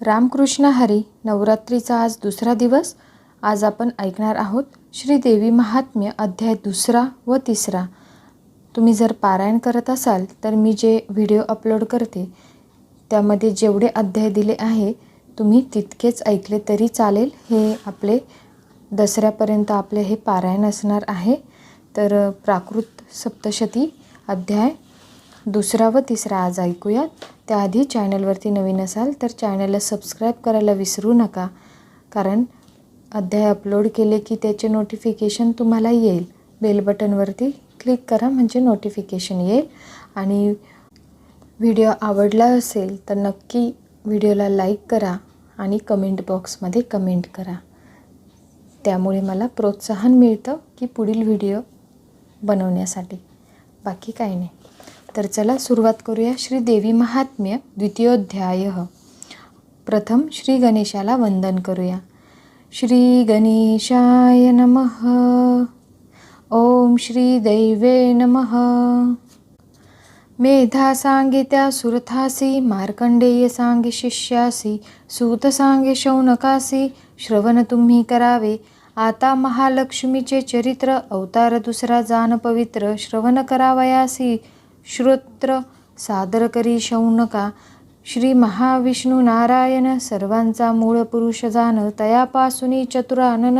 रामकृष्ण हरी नवरात्रीचा आज दुसरा दिवस. आज आपण ऐकणार आहोत श्रीदेवी महात्म्य अध्याय दुसरा व तिसरा. तुम्ही जर पारायण करत असाल तर मी जे व्हिडिओ अपलोड करते त्यामध्ये जेवढे अध्याय दिले आहे तुम्ही तितकेच ऐकले तरी चालेल. हे आपले दसऱ्यापर्यंत आपले हे पारायण असणार आहे. तर प्राकृत सप्तशती अध्याय दुसरा व तिसरा आज ऐकूयात. त्याआधी चॅनलवरती नवीन असाल तर चॅनलला सबस्क्राईब करायला विसरू नका. कारण अध्याय अपलोड केले की त्याचे नोटिफिकेशन तुम्हाला येईल. बेल बटनवरती क्लिक करा म्हणजे नोटिफिकेशन येईल. आणि व्हिडिओ आवडला असेल तर नक्की व्हिडिओला लाईक करा आणि कमेंट बॉक्समध्ये कमेंट करा. त्यामुळे मला प्रोत्साहन मिळतं की पुढील व्हिडिओ बनवण्यासाठी. बाकी काही नाही. तर चला सुरुवात करूया श्री देवी महात्म्य द्वितीयोध्याय. प्रथम श्री गणेशाला वंदन करूया. श्री गणेशाय नमः. ओम श्री दैवे नमः. मेधा सांगे त्या सुरथासी मार्कंडेय सांगे शिष्यासी सूत सांगे शौनकासी श्रवण तुम्ही करावे. आता महालक्ष्मीचे चरित्र अवतार दुसरा जान पवित्र श्रवण करावयासी. श्रोत्र सादर करी शौनका. श्री महाविष्णू नारायण सर्वांचा मूळ पुरुष जाण तयापासून चतुरानन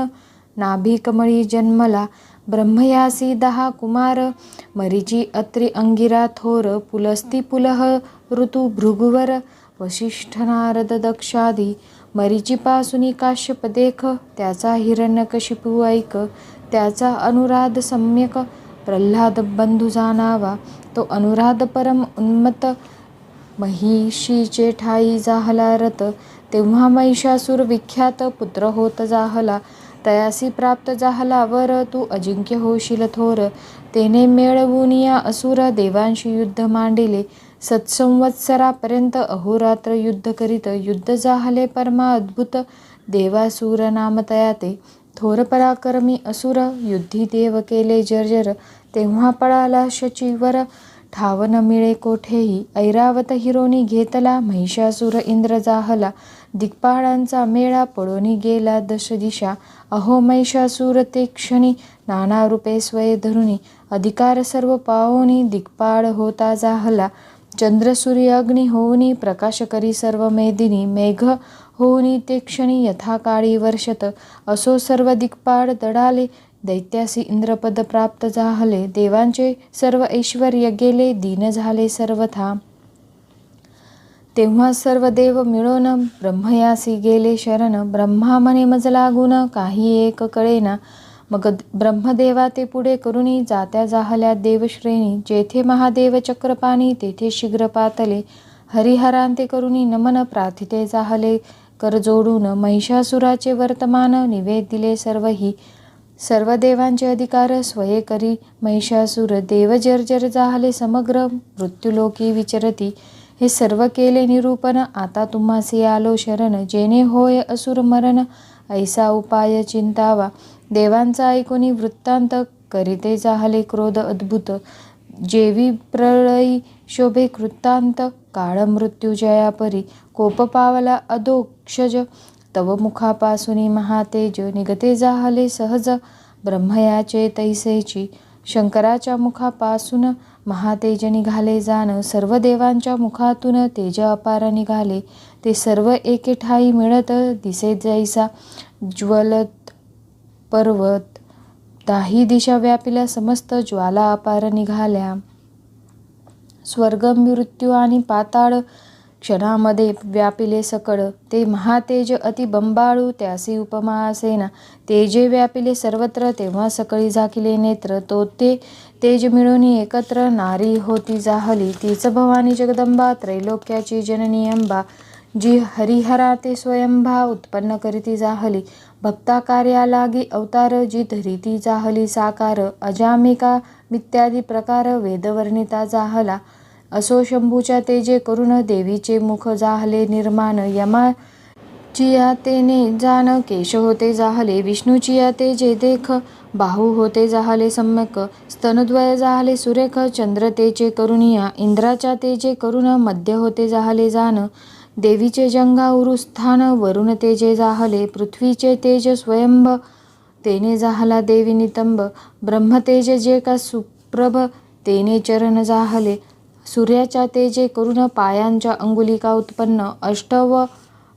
नाभिकमळी जन्मला. ब्रह्मयासी दहा कुमार मरीची अत्रि अंगिरा थोर पुलस्ती पुलह ऋतू भृगुवर वशिष्ठ नारद दक्षादी. मरीचीपासून काश्यप देख त्याचा हिरण्यकशिपू ऐक त्याचा अनुराध सम्यक प्रल्हाद बंधू जाणावा तो अनुराध परम उन्मत महिषीचे ठाई जाहला रथ तेव्हा महिषासूर विख्यात पुत्र होत जाहला तयासी प्राप्त जाहला वर तू अजिंक्य होशील थोर तेने मिळवून या असुर देवांशी युद्ध मांडिले सत्संवत्सरापर्यंत अहोरात्र युद्ध करीत युद्ध जाहले परमा अद्भुत देवासूर नामतया ते थोर पराक्रमी असुर युद्धी देव केले जर्जर तेव्हा पळाला शचीवर. ठाव न मिळे कोठेही? ऐरावत हिरोनी घेतला. महिषासुर इंद्र जाहला दिग्पाळांचा मेळा पळोनी गेला दश दिशा अहो महिषासूर ते क्षणी नाना रूपे स्वय धरुणी अधिकार सर्व पाओनी दिग्पाळ होता जाहला. चंद्रसूर्य अग्नी होऊनी प्रकाश करी सर्व मेदिनी. मेघ होऊनी ते क्षणी यथाकाळी वर्षत. असो सर्व दिग्पाळ दडाले दैत्यासी इंद्रपद प्राप्त झाले. देवांचे सर्व ऐश्वर गेले दीन झाले सर्वथा. तेव्हा सर्व देव मिळून ब्रह्मयासी गेले शरण. ब्रह्मा म्हणे मज लागून काही एक कळेना. मग ब्रह्मदेवा ते पुढे करुणी जात्या जाहल्या देवश्रेणी. जेथे महादेव चक्रपाणी तेथे शीघ्र पातले. हरिहरांते करुणी नमन प्रार्थिते जाहले. कर जोडून महिषासुराचे वर्तमान निवेद दिले सर्वही. सर्व देवांचे अधिकार स्वये करी महिषासुर देव जर्जर जाहले समग्र मृत्युलोकी विचरती. हे सर्व केले निरूपण आता तुम्हासी आलो शरण जेणे होय असुर मरण ऐसा उपाय चिंतावा. देवांचा ऐकोनी वृत्तांत करीते जाहले क्रोध अद्भुत. जेवी प्रळयी शोभे कृत्तांत काळ मृत्यू जयापरी. कोप पावला अधोक्षज तव मुखापासून महातेज निगते जाहले सहज ब्रह्मयाचे तैसेची. शंकराच्या मुखापासून महातेज निघाले जाण सर्व देवांच्या मुखातून तेज अपार निघाले. ते सर्व एके ठाई मिळत दिसे जैसा ज्वलत पर्वत. दाही दिशा व्यापिल्या समस्त ज्वाला अपार निघाल्या. स्वर्ग मृत्यू आणि पाताळ क्षणामध्ये व्यापिले सकळ ते महातेज अति बंबाळू त्यासी उपमा असेना. तेजे व्यापिले सर्वत्र तेव्हा सकळी झाकिले नेत्र. तो ते तेज मिळून एकत्र नारी होती जाहली. तीच भवानी जगदंबा त्रैलोक्याची जननी अंबा जी हरिहरा ते स्वयंभा उत्पन्न करीती जाहली. भक्ता कार्यालागी अवतार जी धरिती जाहली साकार अजामिका इत्यादी प्रकार वेदवर्णिता जाहला. असो शंभूच्या तेजे करुण देवीचे मुख जाहले निर्माण यमा चिया तेने जान केश होते जाहले विष्णूचिया तेजे देख बाहू होते जाहले सम्यक स्तनद्वय जाहले सुरेख चंद्र तेचे करुणिया इंद्राच्या तेजे करुण मध्य होते जाहले जान देवीचे जंगा स्थान वरुण तेजे जाहले पृथ्वीचे तेज स्वयंभ तेने जाहला देवी नितंब ब्रह्मतेज जे का सुप्रभ तेने चरण जाहले सूर्याच्या तेजे करुण पायांच्या अंगुलिका उत्पन्न अष्टव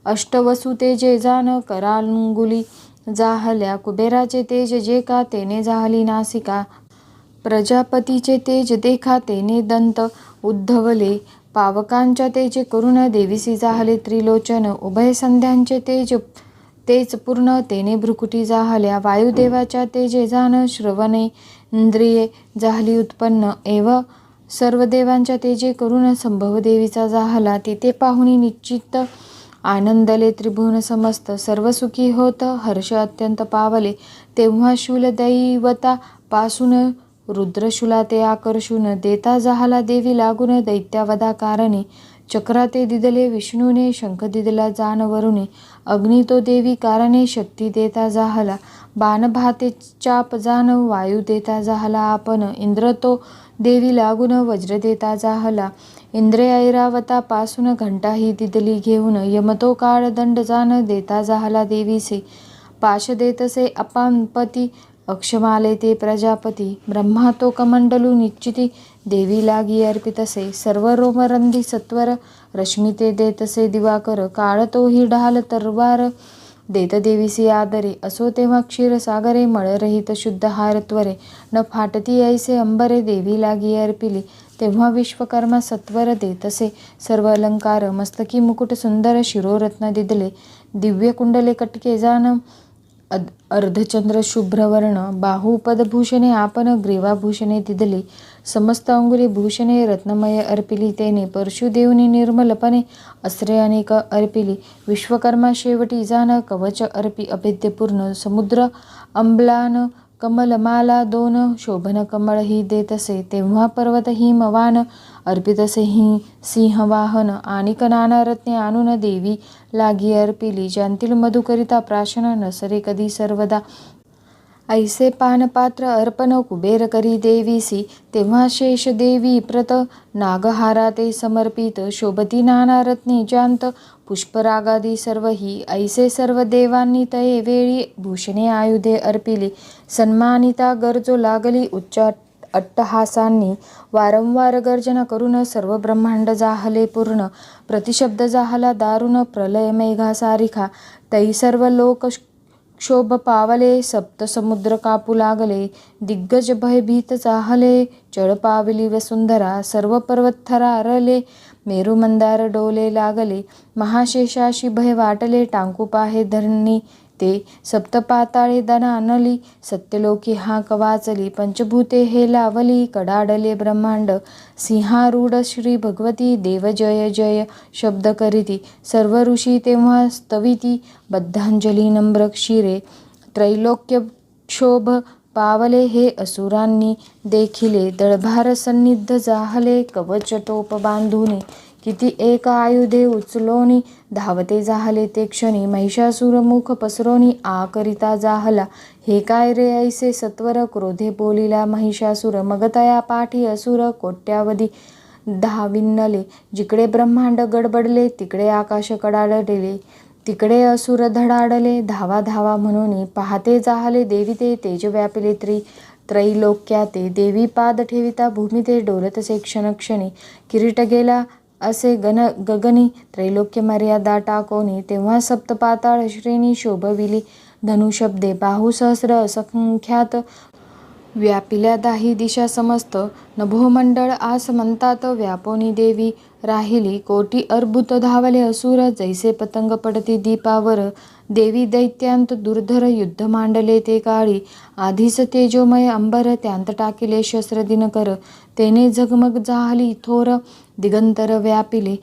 अष्टवसु तेजे जान करांगुली जाहल्या कुबेराचे तेज जे का तेने जाहली नासिका प्रजापतीचे तेज देखा तेने दंत उद्धवले पावकांच्या तेजे करुण देवीसी जाहले त्रिलोचन उभय संध्यांचे तेज तेज पूर्ण तेने भ्रुकुटी जाहल्या वायुदेवाच्या तेजे जाण श्रवणे इंद्रिये जाहली उत्पन्न एव सर्व देवांच्या तेजे करून संभव देवीचा जाहला तिथे पाहुणी निश्चित आनंदले त्रिभुवन समस्त. सर्व सुखी होत हर्ष अत्यंत पावले. तेव्हा शूलदैवता पासून रुद्रशूला ते आकर्षून देता जाहला देवी लागून दैत्यावधा कारणे. चक्राते दिदले विष्णूने शंख दिदला जानवरुने अग्नि तो देवी कारणे शक्ती देता जाहला बाण जान वायू देता जाहला आपण इंद्र तो देवी लागून वज्र देता जाहला इंद्रे ऐरावता पासून घंटा ही दिदली घेऊन यमतो काळ दंड जान देता जाहला देवीसे. पाश देतसे अपानपती अक्षमाले ते प्रजापती. ब्रह्मा तो कमंडलू निश्चिती देवी लागी अर्पितसे. सर्व रोमरंदी सत्वर रश्मी ते देतसे दिवाकर. काळ तोही ढाल तरवार देत देवीसी आदरे असो तेव्हा क्षीरसागरे मळरहित शुद्ध हार त्वरे. न फाटती ऐसे अंबरे देवी लागी अर्पिली तेव्हा विश्वकर्मा सत्वर देतसे. सर्व अलंकार मस्तकी मुकुट सुंदर शिरोरत्न दिदले. दिव्य कुंडले कटके जान अद अर्धचंद्र शुभ्रवर्ण बाहुपदभूषणे आपण ग्रीवाभूषणे दिदली समस्त अंगुली भूषणे रत्नमय अर्पिली तेने परशुदेवनी निर्मलपणे अस्त्रे अनेक अर्पिली विश्वकर्मा शेवटी जान कवच अर्पी अभेद्यपूर्ण समुद्र अंबलान कमलमाला दोन शोभन कमळ ही देतसे तेव्हा पर्वत हिमवान अर्पितसेही सिंहवाहन आणिक नाना रत्ने आणून देवी लागी अर्पिली. ज्यांतील मधुकरिता प्राशन नसरे कधी सर्वदा. ऐसे पानपात्र अर्पण कुबेर करी देवीसी. तेव्हा शेष देवी प्रत नागहारा ते समर्पित. शोभती नाना रत्ने जांत पुष्परागादी सर्व ही ऐसे सर्व देवांनी तये वेळी भूषणे आयुधे अर्पिली. सन्मानिता गरजो लागली उच्चाट अट्टहासांनी वारंवार गर्जना करून सर्व ब्रह्मांड जाहले पूर्ण. प्रतिशब्द जाहला दारुण प्रलय मेघासारिखा तै सर्व लोक क्षोभ पावले सप्त समुद्र कापू लागले. दिग्गज भयभीत जाहले चळ पाविली वसुंधरा. सर्व पर्वत थरारले मेरू मंदार डोले लागले. महाशेषाशी भय वाटले टांकू पाहे धरणी ते सप्तपाताळे दना नली सत्यलोकी हाक वाचली पंचभूते हे लावली कडाडले ब्रह्मांड सिंहारूढ श्री भगवती देव जय जय शब्द करीती सर्व ऋषी तेव्हा स्तविती बद्धांजली नम्र क्षीरे त्रैलोक्य क्षोभ पावले हे असुरांनी देखिले दळभार सन्निध जाहले कवच टोप बांधुनी किती एक आयुधे उचलोनी धावते जाहले ते क्षणी महिषासुर मुख पसरोनी आ करिता जाहला. हे काय रे ऐसे सत्वर क्रोधे बोलिला महिषासुर मगतया पाठी असुर कोट्यावधी धाविन्नले. जिकडे ब्रह्मांड गडबडले तिकडे आकाश कडाडले तिकडे असुर धडाडले. धावा धावा म्हणून पाहते जाहले देवी ते तेज व्यापिले त्रि. त्रैलोक्याते देवी पाद ठेविता भूमी ते डोलतसे क्षणक्षणी किरीट गेला असे गन गगनी त्रैलोक्य मर्यादा टाकोनी तेव्हा सप्तपाताळ श्रेणी शोभविली. धनुशब्दे बाहुसहस्र असंख्यात व्यापिल्या दाही दिशा समस्त. नभोमंडळ आस म्हणतात व्यापोनी देवी राहिली. कोटी अर्बुत धावले असुर जैसे पतंग पडती दीपावर. देवी दैत्यांत दुर्धर युद्ध मांडले ते काळी. आधीच तेजोमय अंबर त्यांत टाकिले शस्त्र दिनकर. तेने झगमग जाहली थोर दिगंतर व्यापिले.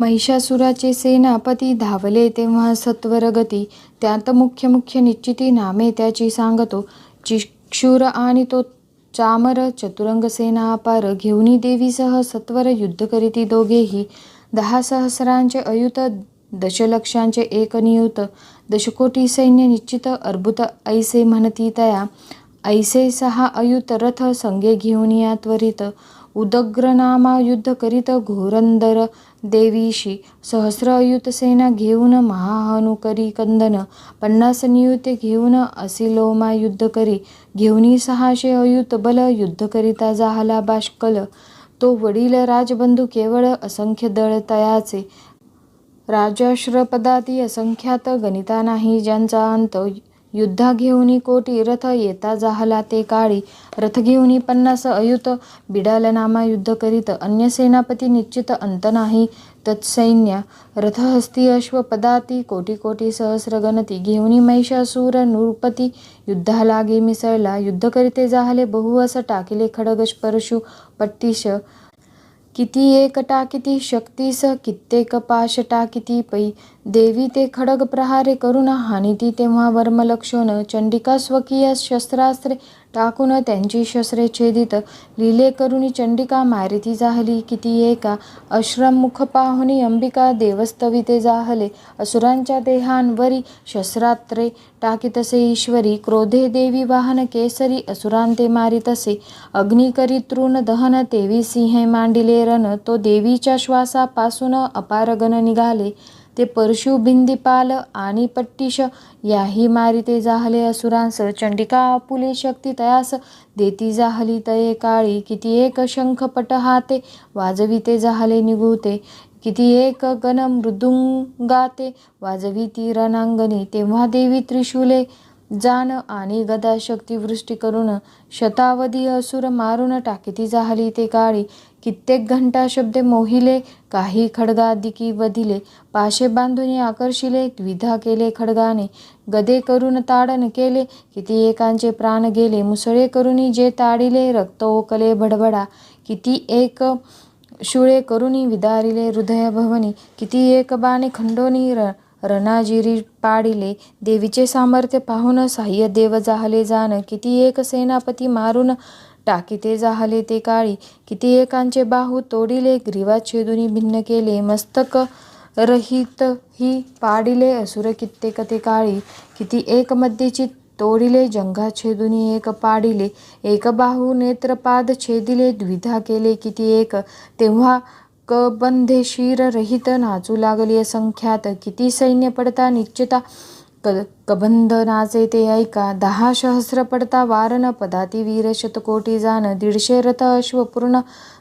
महिषासुराचे सेनापती धावले तेव्हा सत्वर गती. त्यात मुख्य मुख्य निश्चिती नामे त्याची सांगतो. चिक्षुर आणि तो चामर चतुरंग सेना अपार घेऊनी देवीसह सत्वर युद्ध करीती दोघेही. दहा सहस्रांचे अयुत दशलक्षांचे एक नियुत दशकोटी सैन्य निश्चित अर्बुत ऐसे म्हणती तया. ऐसे सहा अयुत रथ संगे घेऊन या त्वरित. उदग्रनामा युद्ध करीत घोरंदर देवीशी सहस्र अयुत सेना घेऊन महाहनु करी कंदन पन्नास नियुत घेऊन असिलोमा युद्ध करी घेऊनी सहाशे अयुत बल युद्ध करिता जाहला बाष्कल. तो वडील राजबंधू केवळ असंख्य दळ तयाचे राजाश्रपदाती असंख्यात गणिता नाही ज्यांचा अंत युद्धा घेऊनी कोटी रथ येता जाहला ते काळी. रथ घेऊनी पन्नास अयुत बिडालनामा युद्ध करीत अन्य सेनापती निश्चित अंत नाही. तत्सैन्य रथहस्ती अश्वपदाती कोटी कोटी सहस्र गणती घेऊनी महिषासूर नृपती युद्धा लागे मिसळला. युद्ध करीते जाहले बहु अस टाकिले खडग परशु पट्टीश किती एकटा किती शक्तीस कित्येक पाशटा किती पै देवी ते खडग प्रहारे करून हानिती तेव्हा वर्मलक्षण चंडिका स्वकीय शस्त्रास्त्रे टाकून त्यांची शस्त्रे छेदित लिले करुणी चंडिका मारिती जाहली. किती एका अश्रमुख पाहुनी अंबिका देवस्तविते जाहले. असुरांच्या देहांवरी शस्त्रात्रे टाकीतसे ईश्वरी. क्रोधे देवी वाहन केसरी असुरांते मारितसे तसे. अग्निकरी तृण दहन तेवी सिंहे मांडिले रण. तो देवीच्या श्वासापासून अपारगण निघाले. ते परशु बिंदिपाल आणि पट्टीश याही मारिते जाहले असुरांस चंडिका आपुले शक्ती तयास देती जाहली तये काळी किती एक शंख पट हाते वाजविते जाहले निघुते किती एक गण मृदुंगाते वाजविती रणांगणी तेव्हा देवी त्रिशूले जाण आणि गदा शक्तिवृष्टी करून शतावधी असुर मारून टाकीती जाहली ते काळी कित्येक घंटा शब्दे मोहिले काही खडगादिकी वधिले पाशे बांधून आकर्षिले द्विधा केले खडगाने गदे करून ताडन केले किती एकांचे प्राण गेले मुसळे करून जे ताडिले रक्त ओकले भडभडा किती एक शुळे करुणी विदारिले हृदय भवनी किती एक बाणे खंडोनी र रणाजिरी पाडिले देवीचे सामर्थ्य पाहून साह्य देव जाहले जाण किती एक सेनापती मारून टाकीते जाहले ते काळी किती एकांचे बाहू तोडिले ग्रीवा छेदुनी भिन्न केले मस्तक रहित ही पाडिले असुर कित्येक ते काळी किती एक मध्येची तोडिले जंघा छेदुनी एक पाडिले एक बाहू नेत्रपाद छेदिले द्विधा केले किती एक तेव्हा कबंधे शिर रहित नाचू लागली असंख्यात किती सैन्य पडता निश्चिता क कबंध नाचे ते ऐका. दहा सहस्र पडता वारन पदाती वीर शतकोटी जाण दीडशे रथ अश्व पूर्ण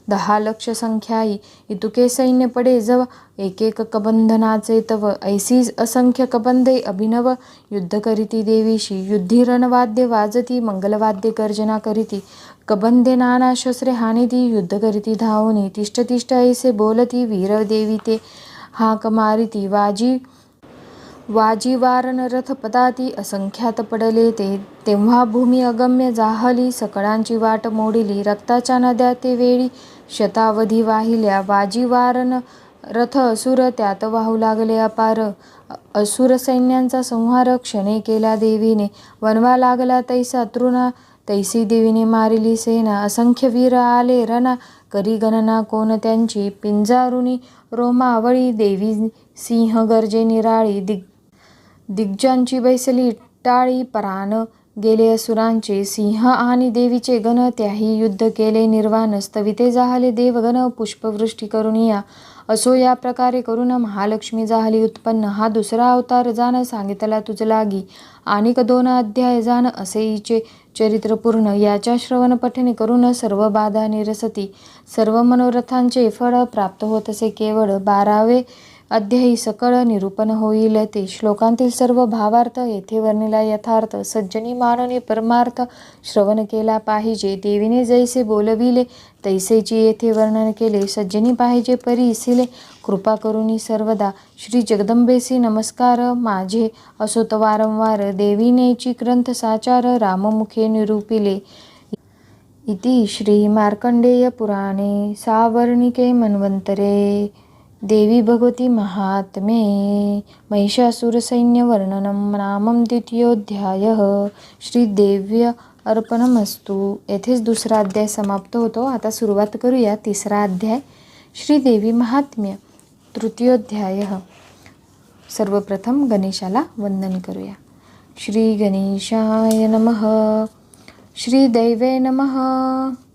दहा लक्ष संख्याई इतुके सैन्य पडे जव. एकेक कबंधनाचे कबंध नाचे तव. ऐसी असंख्य कबंधे अभिनव. युद्ध करीती देवीशी युद्धी रणवाद्य वाजती. मंगलवाद्य गर्जना करीती. कबंधे नाना शस्त्रे हानिती युद्ध करीती धावनी. तिष्ठ तिष्ठ ऐसे बोलती. वीर देवी ते हाक मारिती. वाजी वाजीवारन रथ पदाती असंख्यात पडले. ते तेव्हा भूमी अगम्य जाहली सकळांची वाट मोडिली रक्ताच्या नद्या ते वेळी शतावधी वाहिल्या. वाजीवारन रथ असुर त्यात वाहू लागले अपार. असुर सैन्यांचा संहार क्षणे केला देवीने. वनवा लागला तैसा तृणा तैसी देवीने मारिली सेना. असंख्य वीर आले रणा करी गणना कोण त्यांची? पिंजारुणी रोमावळी देवी सिंह गर्जे निराळी दिग दिग्जांची बैसली टाळी परान गेले असुरांचे सिंह आणि देवीचे गण त्याही युद्ध केले निर्वाण स्तविते जाहले देवगण पुष्पवृष्टी करुनिया असो या प्रकारे करून महालक्ष्मी जाहली उत्पन्न. हा दुसरा अवतार जाण सांगितला तुझ लागी. आणिक दोन अध्याय जाण असेईचे चरित्र पूर्ण. याच्या श्रवण पठने करून सर्व बाधा निरसती. सर्व मनोरथांचे फळ प्राप्त होत असे केवळ बारावे अध्यायी सकळ निरूपण होईल. ते श्लोकांतील सर्व भावार्थ येथे वर्णिला यथार्थ. सज्जनी मानने परमार्थ श्रवण केला पाहिजे. देवीने जैसे बोलविले तैसेची येथे वर्णन केले. सज्जनी पाहिजे परी इसिले कृपा करुनी सर्वदा. श्री जगदंबेसी नमस्कार. माझे असोत वारंवार. देवीनेची ग्रंथ साचार राममुखे निरूपिले. इति श्री मार्कंडेय पुराणे सावर्णिके मन्वंतरे देवी भगवती महात्म्ये महिषासुरसैन्यवर्णनं नामं द्वितीयोध्यायः श्रीदेव्य अर्पणमस्तू। येथेच दुसरा अध्याय समाप्त होतो. आता सुरुवात करूया. तिसरा अध्याय श्रीदेवी महात्म्य तृतीयोध्याय सर्वप्रथम गणेशाला वंदन करूया। श्री गणेशाय नमः। श्रीदैवे नमः।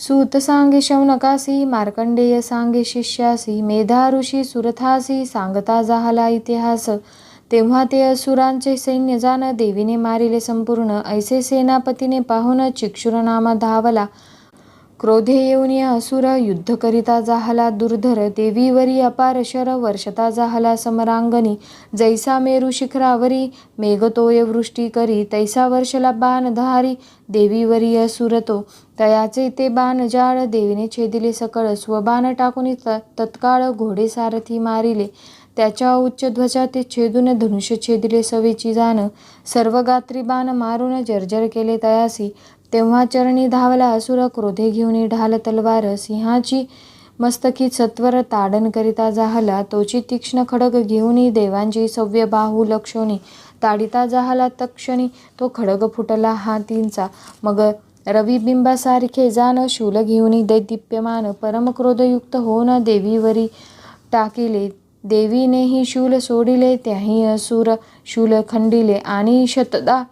सूत सांगे शौनकासी मार्कंडेय सांगे शिष्यासी मेधा ऋषी सुरथासी सांगता जाहला इतिहास. तेव्हा ते असुरांचे सैन्य जाण देवीने मारिले संपूर्ण. ऐसे सेनापतीने पाहून चिक्षुरनामा धावला. क्रोधे येऊन या असुर युद्ध करिता जाहला दुर्धर. देवीवरी अपार शर वर्षता जाहला समरांगणी. जैसा मेरू शिखरावरी मेघतोय वृष्टी करी. तैसा वर्षला बाण धारी देवीवरी असुरतो. तयाचे ते बाण जाळ देवीने छेदिले सकळ. स्वबाण टाकून तत्काळ घोडे सारथी मारिले. त्याच्या उच्च ध्वजा ते छेदून धनुष्य छेदिले सवेची जाण. सर्व गात्री बाण मारून जर्जर केले तयासी. तेव्हा चरणी धावला असुर क्रोधे घेऊन ढाल तलवार. सिंहाची मस्तकी सत्वर ताडन करिता जाहला. तोची तीक्ष्ण खडग घेऊनही देवांची सव्य बाहू लक्षोनी ताडिता जाहला तक्षणी तो खडग फुटला हातींचा मग रविबिंबासारखे जाण शूल घेऊन दैदिप्यमान परमक्रोधयुक्त होऊन देवीवरी टाकिले. देवीनेही शूल सोडिले त्याही असुर शूल खंडिले आणि शतदा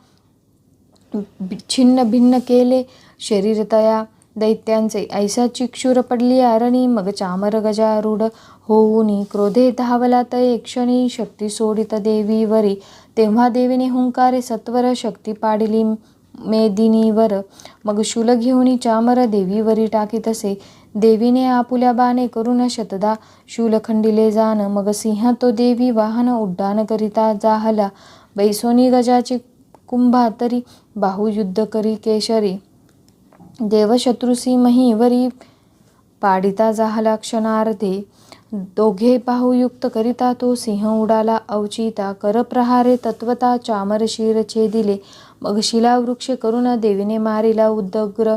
छिन्न भिन्न केले. शरीरतया दैत्यांचे ऐसा चिक्षूर पडली आरणी मग चामर गजारूढ होऊनी क्रोधे धावला तय. क्षणी शक्ती सोडित देवीवरी तेव्हा देवीने हुंकारे सत्वर शक्ती पाडिली. मेदिनीवर. मग शूल घेऊन चामर देवीवरी टाकीतसे देवीने आपुल्या बाणे करून शतदा शूल खंडिले जाण मग सिंह तो देवी वाहन उड्डाण करिता जाहला बैसोनी गजाची कुंभा तरी बाहुयुद्ध करी केशरी देवशत्रुसी महीवरी पाडिता जाहला क्षणार्धे दोघे बाहुयुक्त करिता तो सिंह उडाला. अवचिता करप्रहारे तत्वता चामर शिर छेदिले मग शिलावृक्ष करून देवीने मारिला उद्दग्र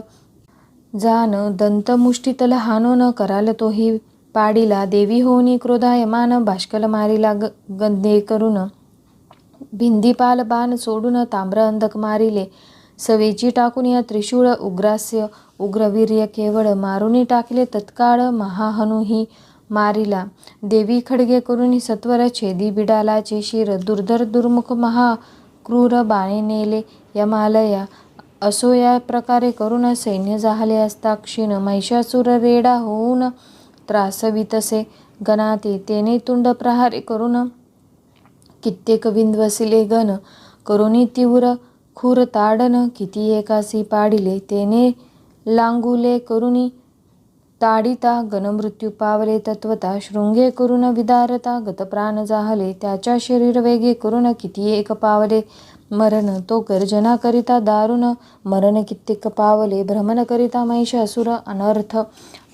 जान दंतमुष्टीतल हानोन कराल तोही पाडिला. देवी होनी क्रोधायमान भाष्कल मारिला ग गंदे करून भिंदीपाल बाण सोडून ताम्र अंधक मारिले. सवेची टाकून या त्रिशूळ उग्रास्य. उग्रवीर्य केवळ मारुनी टाकले. तत्काळ महाहनुही मारिला. देवी खडगे करून सत्वर छेदी बिडालाचे शिर दुर्धर दुर्मुख महा क्रूर बाणे नेले. यमालया असो या प्रकारे करून सैन्य झाले असता क्षीण महिषासुर रेडा होऊन त्रासवितसे. गणाते तेने तुंड प्रहारे करून कित्येक विंध्वसिले गण करुणी तीव्र खूर ताडन किती एकासी पाडिले. तेने लांगुले करुणी ताडिता गणमृत्यू पावले तत्वता शृंगे करून विदारता गतप्राण जाहले त्याच्या शरीर वेगे करून किती एक पावले. मरण तो गर्जना करिता दारुण मरण कित्येक पावले. भ्रमण करिता महिषासुर अनर्थ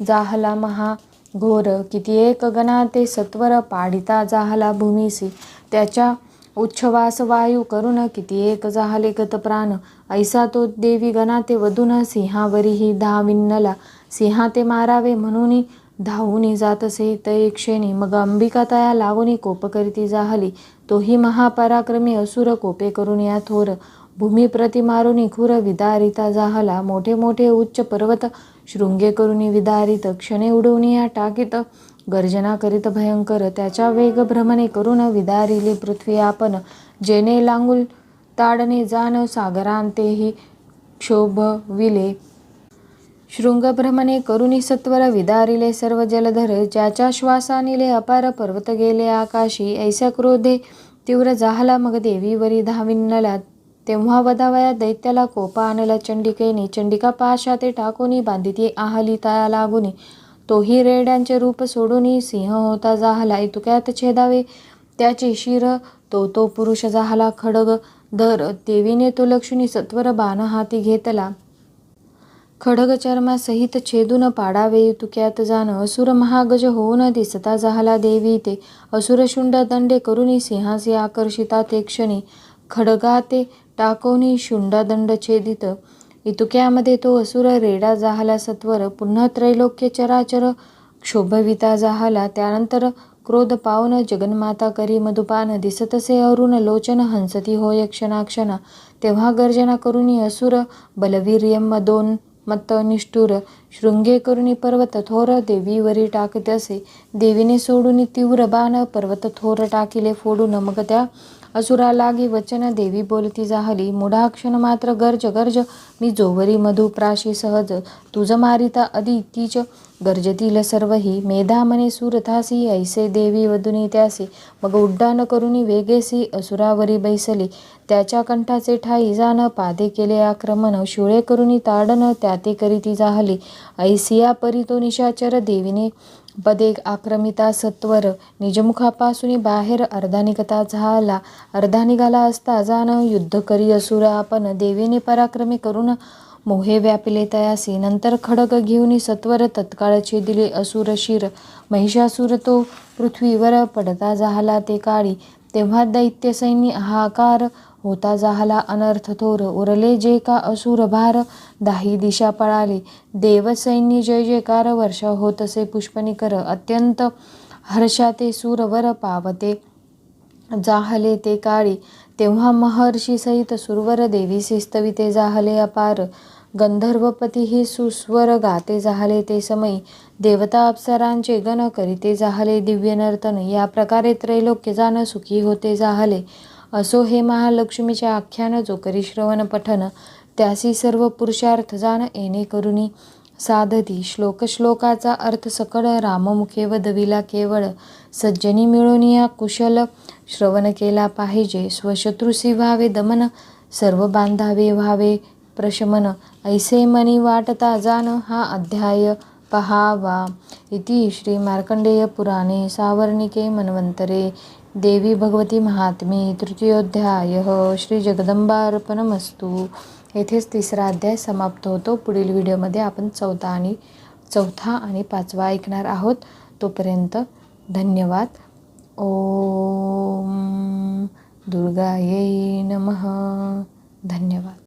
जाहला महा घोर. किती एक गणाते सत्वर पाडिता जाहला भूमीसी. त्याच्या उच्छ्वास वायू करून किती एक जाहले गतप्राण ऐसा तो देवी गणाते वधून सिंहावरीही धाविन्नला सिंहा ते मारावे म्हणून धावून जातसे तय क्षणी. मग अंबिका तया लावून कोप करीती जाहली. तोही महापराक्रमी असुर कोपे करून या थोर. भूमी मारून खुर विदारिता जाहला. मोठे मोठे उच्च पर्वत शृंगे करुणी विदारित क्षणे उडवून या टाकीत गर्जना करीत भयंकर त्याच्या वेग भ्रमणे करून विदारिली पृथ्वी आपण जेने लांगुल ताडणे जाण सागरांतेही क्षोभविले. शृंगभ्रमणे करुणी सत्वर विदारिले सर्व जलधर ज्याच्या श्वासानिले अपार पर्वत गेले आकाशी ऐसा क्रोधे तीव्र जाहला मग देवीवरी धाविन्नला तेव्हा वधावया दैत्याला कोपा आणला चंडिकेनी. चंडिका पाशाते टाकोनी बांधिती आहली तया लागुनी. तोही रेड्यांचे रूप सोडून सिंह होता जाहला. इतुक्यात छेदावे त्याचे शिर तो तो पुरुष जाहला खडग. धर देवीने तो लक्ष्मी सत्वर बाण हाती घेतला. खडग सहित छेदून पाडावे तुक्यात जाण. असुर महागज होऊन दिसता जाहला देवी ते. असुर शुंड दंडे करुनी सिंहासी आकर्षिता ते क्षणी. खडगाते टाकोनी शुंडादंड छेदित. इतुक्यामध्ये तो असुर रेडा जाहला सत्वर पुन्हा त्रैलोक्य चराचर क्षोभविता जाहला. त्यानंतर क्रोध पावन जगन्माता करी मधुपान दिसतसे अरुण लोचन हंसती होय क्षणाक्षणा. तेव्हा गर्जना करुणी असुर बलवीर्यम दोन मत्त निष्ठुर. शृंगे करुणी पर्वत थोर देवीवरी टाकत असे देवीने सोडून तीव्र बाण पर्वत थोर टाकिले फोडून. मग त्या असुरा लागी वचन देवी बोलती जाहली. मुढाक्षण मात्र गर्ज गर्ज. मी जोवरी मधुप्राशी सहज. तुझ मारिता अदितीच गर्जतील सर्वही. मेधा मने सुरथासी ऐसे देवी वधुनी त्यासी. मग उड्डाण करुनी वेगेसी असुरावरी बैसली. त्याच्या कंठाचे ठाई जाण पादे केले आक्रमण. शिळे करुनी ताडन त्याते करीती जाहली. ऐसिया परितो निशाचर देवीने पदे आक्रमिता सत्वर निजमुखापासून बाहेर अर्धा निघता झाला. अर्धा निघाला असता जाण युद्ध करी असुर आपण देवीने पराक्रमी करून मोहे व्यापिले तयासी. नंतर खडग घेऊन सत्वर तत्काळ छेदिले असुर शिर. महिषासुर तो पृथ्वीवर पडता झाला ते काळी. तेव्हा दैत्यसैनी हाकार होता जाहला अनर्थ थोर. उरले जे का असुर भार दाही दिशा पळाले. देवसैन्य जय जयकार वर्षा होत असे पुष्पनिकर. अत्यंत हर्षाते सूरवर पावते. जाहले ते काळी. तेव्हा महर्षी सहित सुरवर देवी सिस्तविते जाहले अपार. गंधर्वपती हे सुस्वर गाते जाहले ते समयी. देवता अप्सरांचे गण करीते जाहले दिव्य नर्तन. या प्रकारे त्रैलोक्य जाण सुखी होते जाहले. असो हे महालक्ष्मीचे आख्यान जो करी श्रवण पठन त्यासी सर्व पुरुषार्थ जाण येणे करुणी. साधती श्लोक श्लोकाचा अर्थ सकळ राममुखे वदविला केवळ. सज्जनी मिळून या कुशल श्रवण केला पाहिजे. स्वशत्रुसी व्हावे दमन सर्व बांधावे व्हावे प्रशमन. ऐसे मनी वाटता जाण हा अध्याय पहावा. इति श्री मार्कंडेय पुराणे सावर्णिके मन्वंतरे देवी भगवती महात्मी तृतीयोध्याय श्री जगदंबार्पणमस्तू. येथेच तिसरा अध्याय समाप्त होतो. पुढील व्हिडिओमध्ये आपण चौथा आणि चौथा आणि पाचवा ऐकणार आहोत. तोपर्यंत धन्यवाद. ओम दुर्गायै नमः. धन्यवाद.